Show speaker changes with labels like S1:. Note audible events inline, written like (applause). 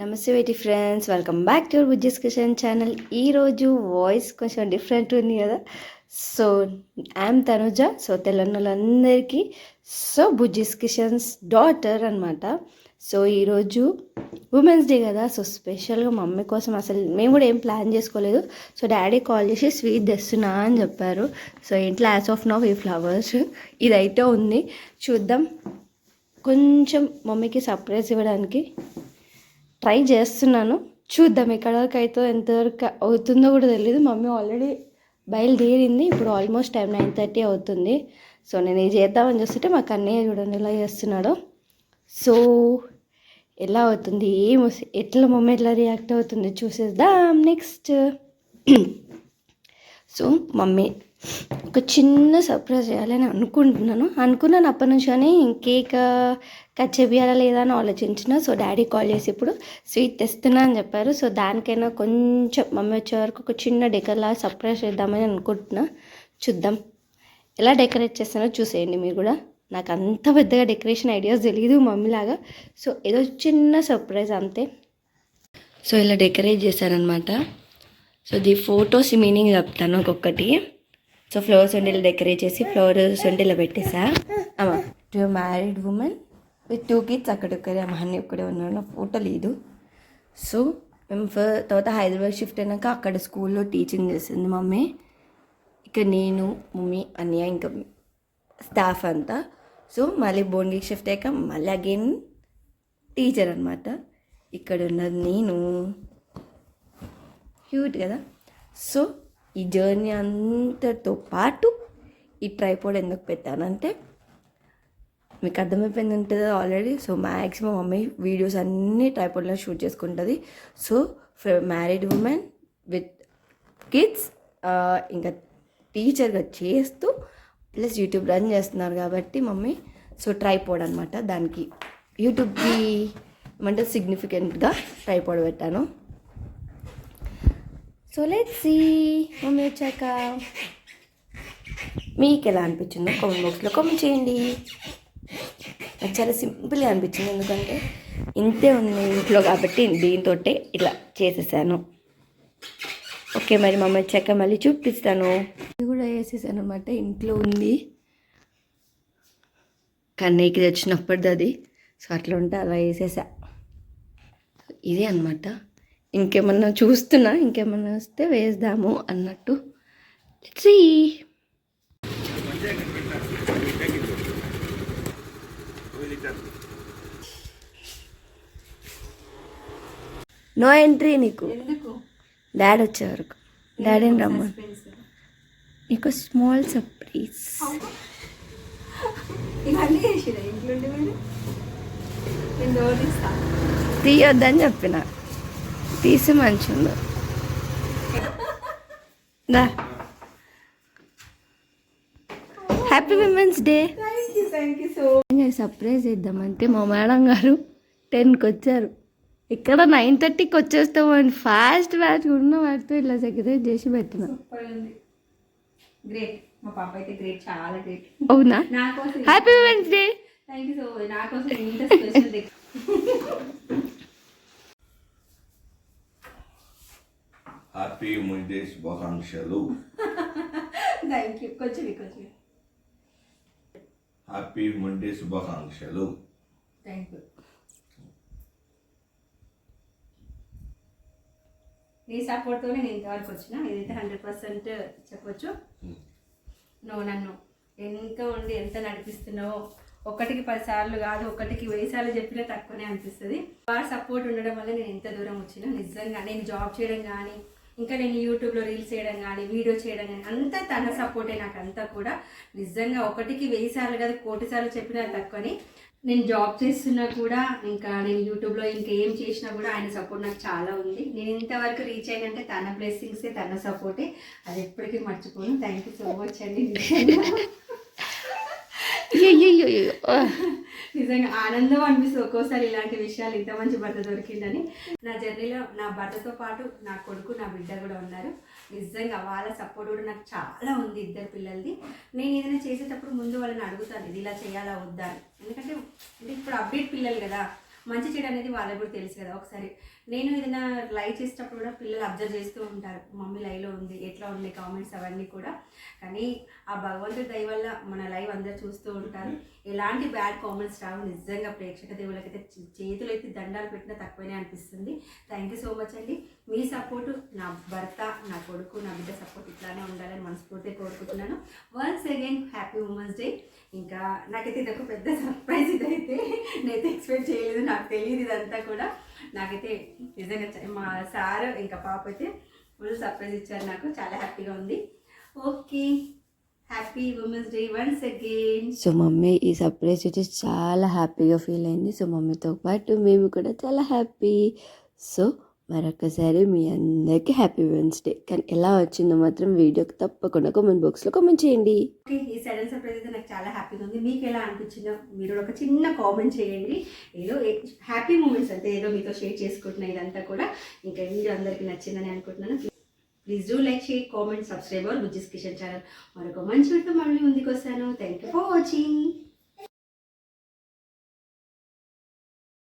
S1: నమస్తే వేటి friends welcome back to Bujjis Kishan channel. ఈరోజు వాయిస్ కొంచెం డిఫరెంట్ ఉంది కదా. So I'm Tanuja. సో తెలంగాణలందరికీ సో బుజ్జిస్ కిషన్స్ డాటర్ అనమాట సో ఈరోజు ఉమెన్స్ డే కదా. సో స్పెషల్గా మమ్మీ కోసం అసలు మేము కూడా ఏం ప్లాన్ చేసుకోలేదు. సో డాడీ కాల్ చేసి స్వీట్ తెస్తున్నా అని చెప్పారు. సో ఇంట్లో యాజ్ ఆఫ్ నౌ ఈ ఫ్లవర్స్ ఇదైతే ఉంది. చూద్దాం. కొంచెం మమ్మీకి సర్ప్రైజ్ ఇవ్వడానికి ట్రై చేస్తున్నాను. చూద్దాం ఎక్కడ వరకు అవుతుందో ఎంతవరకు అవుతుందో కూడా తెలియదు మమ్మీ ఆల్రెడీ బయలుదేరింది. ఇప్పుడు ఆల్మోస్ట్ టైం నైన్ థర్టీ అవుతుంది. సో నేను ఇది చేద్దామని చూస్తుంటే మా కన్నయ్య చూడండి ఎలా చేస్తున్నాడో. సో ఎలా అవుతుంది? ఏం ఎట్లా మమ్మీ ఎట్లా రియాక్ట్ అవుతుంది? చూసేద్దాం. నెక్స్ట్. (clears throat) సో మమ్మీ ఒక చిన్న సర్ప్రైజ్ చేయాలని అనుకుంటున్నాను. అనుకున్నాను అప్పటి నుంచి కానీ కేక్ కట్ చేయాలా లేదా అని ఆలోచించిన సో డాడీ కాల్ చేసి ఇప్పుడు స్వీట్ తెస్తున్నా అని చెప్పారు. సో దానికైనా కొంచెం మమ్మీ వచ్చే వరకు ఒక చిన్న డెకర్లా సర్ప్రైజ్ చేద్దామని అనుకుంటున్నా. చూద్దాం. ఎలా డెకరేట్ చేస్తానో చూసేయండి మీరు కూడా. నాకు అంత పెద్దగా డెకరేషన్ ఐడియాస్ తెలియదు మమ్మీలాగా. సో ఏదో చిన్న సర్ప్రైజ్ అంతే. సో ఇలా డెకరేట్ చేశారనమాట సో ది ఫొటోస్ మీనింగ్ చెప్తాను ఒక్కొక్కటి. సో ఫ్లవర్స్ ఉండి డెకరేట్ చేసి ఫ్లవర్స్ ఉండి పెట్టేసా? అమ్మా. To married woman with two kids అక్కడ ఒక్కడే మా అన్నీ ఒక్కడే ఉన్నాడు నా ఫోటో లేదు. సో మేము తర్వాత హైదరాబాద్ షిఫ్ట్ అయినాక అక్కడ స్కూల్లో టీచింగ్ చేసింది మమ్మీ. ఇక నేను మమ్మీ అన్నయ్య ఇంకా స్టాఫ్ అంతా. సో మళ్ళీ బోండికి షిఫ్ట్ అయ్యాక మళ్ళీ అగైన్ టీచర్ అనమాట ఇక్కడ ఉన్నది నేను. క్యూట్ కదా? సో ఈ జర్నీ అంతటితో పాటు ఈ ట్రైపోడ్ ఎందుకు పెట్టానంటే మీకు అర్థమైపోయింది ఉంటుంది already so maximum mummy videos అన్నీ ట్రైపోడ్లో షూట్ చేసుకుంటుంది. So married woman with kids ఇంకా టీచర్గా చేస్తూ ప్లస్ యూట్యూబ్ రన్ చేస్తున్నారు కాబట్టి మమ్మీ సో ట్రైపోడ్ అనమాట దానికి యూట్యూబ్కి ఏమంటే సిగ్నిఫికెంట్గా ట్రైపోడ్ పెట్టాను. సో లెట్ సి మమ్మీ వచ్చాక మీకు ఎలా అనిపించిందో కామెంట్ బాక్స్లో కామెంట్ చేయండి. నాకు చాలా సింపుల్గా అనిపించింది ఎందుకంటే ఇంతే ఉంది ఇంట్లో కాబట్టి దీంతో ఇట్లా చేసేసాను. ఓకే మరి మమ్మీ వచ్చాక మళ్ళీ చూపిస్తాను. ఇది కూడా వేసేసాను అనమాట ఇంట్లో ఉంది. కన్నయ్యకి తెచ్చినప్పటిది అది. సో అట్లా ఉంటే అలా వేసేసా. ఇదే అనమాట ఇంకేమన్నా చూస్తున్నా ఇంకేమన్నా వస్తే వేద్దాము అన్నట్టు. సి నో ఎంట్రీ నీకు. డాడీ వచ్చే వరకు. డాడీని రమ్మను. నీకు స్మాల్ సర్ప్రైజ్ తీయొద్దని చెప్పిన. తీసి మంచిగా దా. Happy women's day
S2: so
S1: surprise ఇద్దామంటే మా మేడం గారు టెన్కి వచ్చారు. ఇక్కడ నైన్ థర్టీకి వచ్చేస్తామని ఫాస్ట్ ఫాస్ట్ ఉన్న వాటితో ఇలా సెక్రటరీ చేసి పెట్టిన.
S2: సూపర్ ఉంది. గ్రేట్ మా పాప అయితే గ్రేట్ చాలా గ్రేట్
S1: అవునా? Happy women's day
S2: thank you so much నా కోసం ఇంత స్పెషల్
S3: హ్యాపీ ముండే శుభాకాంక్షలు.
S2: థ్యాంక్ యూ కొంచెం కొంచెం
S3: హ్యాపీ ముండే శుభాకాంక్షలు.
S2: థ్యాంక్ యూ నీ సపోర్ట్తోనే నేను ఇంతవరకు వచ్చిన. ఇదైతే హండ్రెడ్ పర్సెంట్ చెప్పొచ్చు. నువ్వు నన్ను ఎంత ఉండి ఎంత నడిపిస్తున్నావో ఒకటికి పది సార్లు కాదు ఒకటికి వెయ్యి సార్లు చెప్పినా తక్కువనే అనిపిస్తుంది. వారి సపోర్ట్ ఉండడం వల్ల నేను ఎంత దూరం వచ్చినా నిజంగా నేను జాబ్ చేయడం కానీ ఇంకా నేను యూట్యూబ్లో రీల్స్ చేయడం కానీ వీడియో చేయడం కానీ అంతా తన సపోర్టే నాకు అంతా కూడా. నిజంగా ఒకటికి వెయ్యి సార్లు కాదు కోటి సార్లు చెప్పినా తక్కువని. నేను జాబ్ చేస్తున్నా కూడా ఇంకా నేను యూట్యూబ్లో ఇంకా ఏం చేసినా కూడా ఆయన సపోర్ట్ నాకు చాలా ఉంది. నేను ఇంతవరకు రీచ్ అయ్యానంటే తన బ్లెస్సింగ్సే తన సపోర్టే అది ఎప్పటికీ మర్చిపోను. థ్యాంక్ యూ సో మచ్ అండి. నిజంగా. ఆనందం అనిపిస్తుంది ఒక్కోసారి ఇలాంటి విషయాలు ఇంత మంచి భర్త దొరికిందని. నా జర్నీలో నా భర్తతో పాటు నా కొడుకు నా బిడ్డ కూడా ఉన్నారు. నిజంగా వాళ్ళ సపోర్ట్ కూడా నాకు చాలా ఉంది ఇద్దరు పిల్లలది. నేను ఏదైనా చేసేటప్పుడు ముందు వాళ్ళని అడుగుతాను ఇది ఇలా చేయాలా వద్దా అని. ఎందుకంటే అంటే ఇప్పుడు అప్డేట్ పిల్లలు కదా. మంచి చెడు అనేది వాళ్ళకి కూడా తెలుసు కదా. ఒకసారి నేను ఏదైనా లైవ్ చేసేటప్పుడు కూడా పిల్లలు అబ్జర్వ్ చేస్తూ ఉంటారు. మమ్మీ లైవ్లో ఉంది ఎట్లా ఉన్నాయి కామెంట్స్ అవన్నీ కూడా. కానీ ఆ భగవంతుడి దయ వల్ల మన లైవ్ అందరు చూస్తూ ఉంటారు. ఎలాంటి బ్యాడ్ కామెంట్స్ రావు. నిజంగా ప్రేక్షక దేవులకైతే చేతులు అయితే దండాలు పెట్టినా తక్కువనే అనిపిస్తుంది. థ్యాంక్ యూ సో మచ్ అండి. మీ సపోర్టు నా భర్త నా కొడుకు నా బిడ్డ సపోర్ట్ ఇట్లానే ఉండాలని మనస్ఫూర్తిగా కోరుకుంటున్నాను. Once again happy women's day. ఇంకా నాకైతే ఇది ఒక పెద్ద సర్ప్రైజ్ ఇదైతే. నేనైతే ఎక్స్పెక్ట్ చేయలేదు నాకు తెలియదు ఇదంతా కూడా. నాకైతే నిజంగా మా సార్ ఇంకా పాప అయితే ఫుల్ సర్ప్రైజ్ ఇచ్చారు నాకు చాలా హ్యాపీగా ఉంది. Okay happy women's day once again
S1: so mummy ఈ సర్ప్రైజ్ వచ్చి చాలా హ్యాపీగా ఫీల్ అయింది. సో మమ్మీతో పాటు మేము కూడా చాలా హ్యాపీ సో మరొకసారి మీ అందరికీ హ్యాపీ వెన్స్డే కానీ ఎలా వచ్చిందో మాత్రం వీడియోకి తప్పకుండా కామెంట్ బాక్స్లో కామెంట్ చేయండి.
S2: ఈ సడన్ సర్ప్రైజ్ అయితే నాకు చాలా హ్యాపీగా ఉంది. మీకు ఎలా అనిపించిందో మీరు కూడా ఒక చిన్న కామెంట్ చేయండి. ఏదో హ్యాపీ మూమెంట్స్ అయితే ఏదో మీతో షేర్ చేసుకుంటున్నా ఇదంతా కూడా. ఇంకా వీడియో అందరికీ నచ్చిందని అనుకుంటున్నాను. Please do like share comment subscribe our Bujjis Kishan channel మరొక మంచి వీడియో మళ్ళీ ముందుకు వస్తాను. Thank you for watching